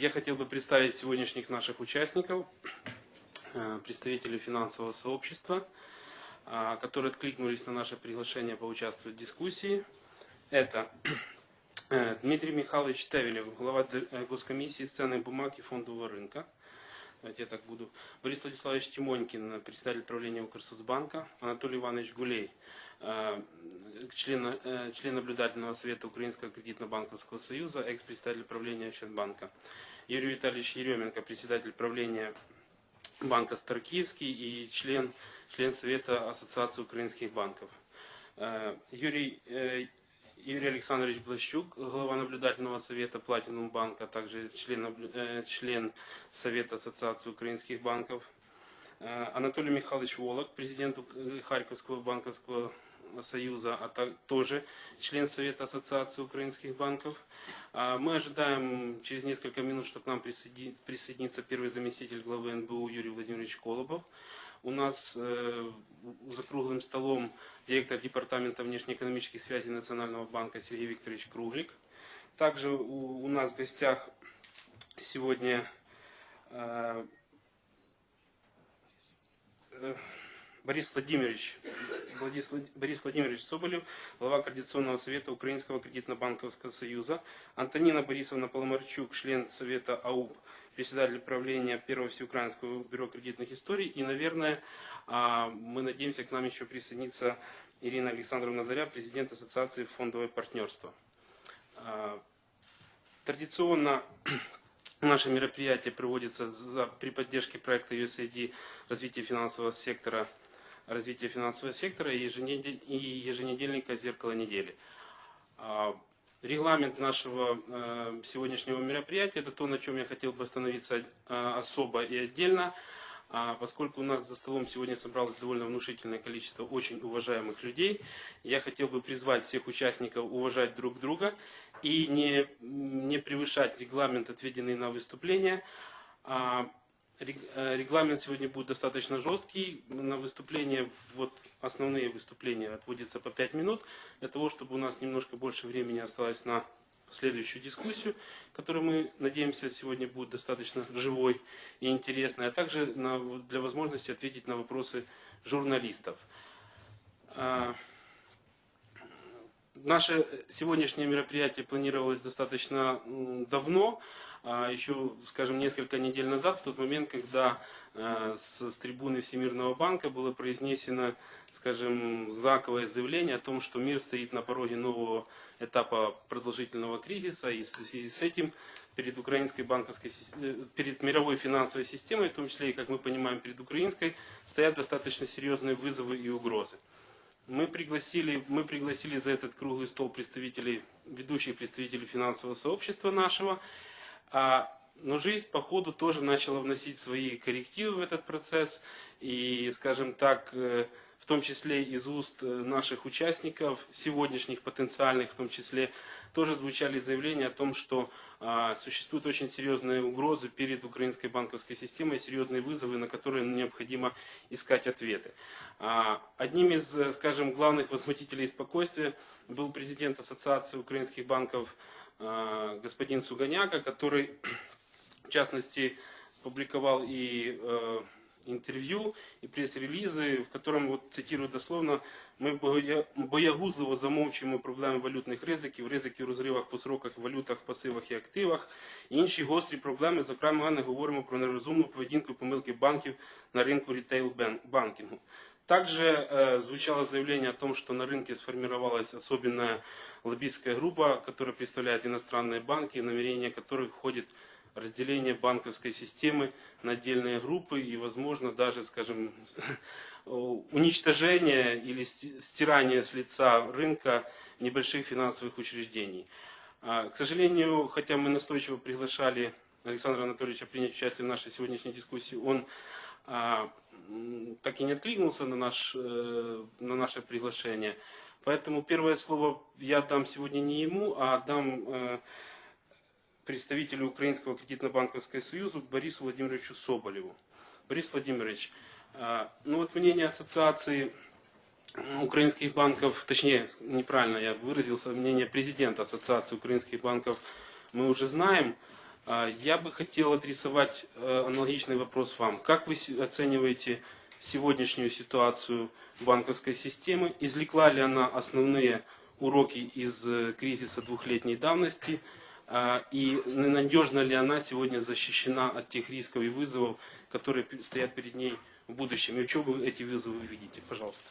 Я хотел бы представить сегодняшних наших участников, э, представителей финансового сообщества, а, которые откликнулись на наше приглашение поучаствовать в дискуссии. Это э, Дмитрий Михайлович Тевелев, глава э, госкомиссии ценных бумаг и фондового рынка. Давайте я так буду. Борис Владиславович Тимонькин, председатель правления Укрсоцбанка. Анатолий Иванович Гулей, э, член, э, член наблюдательного совета Украинского кредитно-банковского союза, экс-председатель правления Ощадбанка. Юрий Витальевич Еременко, председатель правления банка Старкиевский и член, член Совета Ассоциации украинских банков. Э, Юрий, Юрий Александрович Блащук, глава наблюдательного совета Платинум банка, также член, э, член Совета Ассоциации украинских банков. Э, Анатолий Михайлович Волок, президент Ук- Харьковского банковского союза, а так- тоже член Совета Ассоциации украинских банков. А Мы ожидаем через несколько минут, что к нам присоедини- присоединится первый заместитель главы НБУ Юрий Владимирович Колобов. У нас э, за круглым столом директор департамента внешнеэкономических связей Национального банка Сергей Викторович Круглик. Также у, у нас в гостях сегодня э, э, Борис Владимирович, Борис Владимирович Соболев, глава Координационного совета Украинского кредитно-банковского союза, Антонина Борисовна Поломарчук, член совета АУП, председатель правления Первого всеукраинского бюро кредитных историй. И, наверное, а, мы надеемся, к нам еще присоединится Ирина Александровна Заря, президент Ассоциации фондовое партнерство. А, Традиционно наше мероприятие проводится при поддержке проекта USAID развития финансового сектора развития финансового сектора и, еженедель- и еженедельника «Зеркало недели». Регламент нашего э, сегодняшнего мероприятия – это то, на чем я хотел бы остановиться э, особо и отдельно, А поскольку у нас за столом сегодня собралось довольно внушительное количество очень уважаемых людей, я хотел бы призвать всех участников уважать друг друга и не, не превышать регламент, отведенный на выступление. А, Регламент сегодня будет достаточно жесткий. На выступление, вот основные выступления отводится по 5 минут, для того, чтобы у нас немножко больше времени осталось на следующую дискуссию, которая, мы надеемся, сегодня будет достаточно живой и интересной, а также на- для возможности ответить на вопросы журналистов. Наше сегодняшнее мероприятие планировалось достаточно давно, а, еще, скажем, несколько недель назад, в тот момент, когда э, с, с трибуны Всемирного банка было произнесено, скажем, знаковое заявление о том, что мир стоит на пороге нового этапа продолжительного кризиса, и в связи с этим перед украинской банковской, э, перед мировой финансовой системой, в том числе и, как мы понимаем, перед украинской, стоят достаточно серьезные вызовы и угрозы. Мы пригласили, мы пригласили за этот круглый стол представителей, ведущих представителей финансового сообщества нашего. А, но жизнь, по ходу, тоже начала вносить свои коррективы в этот процесс. И, скажем так, э, в том числе из уст э, наших участников, сегодняшних потенциальных в том числе, тоже звучали заявления о том, что а, существуют очень серьезные угрозы перед украинской банковской системой, серьезные вызовы, на которые необходимо искать ответы. А, Одним из, э, скажем, главных возмутителей спокойствия был президент Ассоциации украинских банков а, господин Суганяка, который, в частности, публиковал и э, интервью, и пресс-релізы, в котором, вот, цитирую дословно, ми боя- боягузливо замовчуємо проблеми валютних ризиків, ризики у розривах по сроках, валютах, пасивах і активах, і інші гострі проблеми, зокрема, не говоримо про нерозумну поведінку і помилки банків на ринку ритейл-банкінгу. Также э, звучало заявление о том, что на рынке сформировалась особенная лоббистская группа, которая представляет иностранные банки, намерение которых входит разделение банковской системы на отдельные группы и, возможно, даже, скажем, уничтожение или сти- стирание с лица рынка небольших финансовых учреждений. А, К сожалению, хотя мы настойчиво приглашали Александра Анатольевича принять участие в нашей сегодняшней дискуссии, он а, так и не откликнулся на, наш, э, на наше приглашение. Поэтому первое слово я дам сегодня не ему, а дам э, представителю Украинского кредитно-банковского союза Борису Владимировичу Соболеву. Борис Владимирович, а, ну вот мнение ассоциации украинских банков, точнее, неправильно я выразился, мнение президента Ассоциации украинских банков мы уже знаем. А, Я бы хотел адресовать э, аналогичный вопрос вам. Как вы оцениваете сегодняшнюю ситуацию банковской системы? Извлекла ли она основные уроки из э, кризиса двухлетней давности? А, И надежно ли она сегодня защищена от тех рисков и вызовов, которые стоят перед ней в будущем? И чем вы эти вызовы видите? Пожалуйста.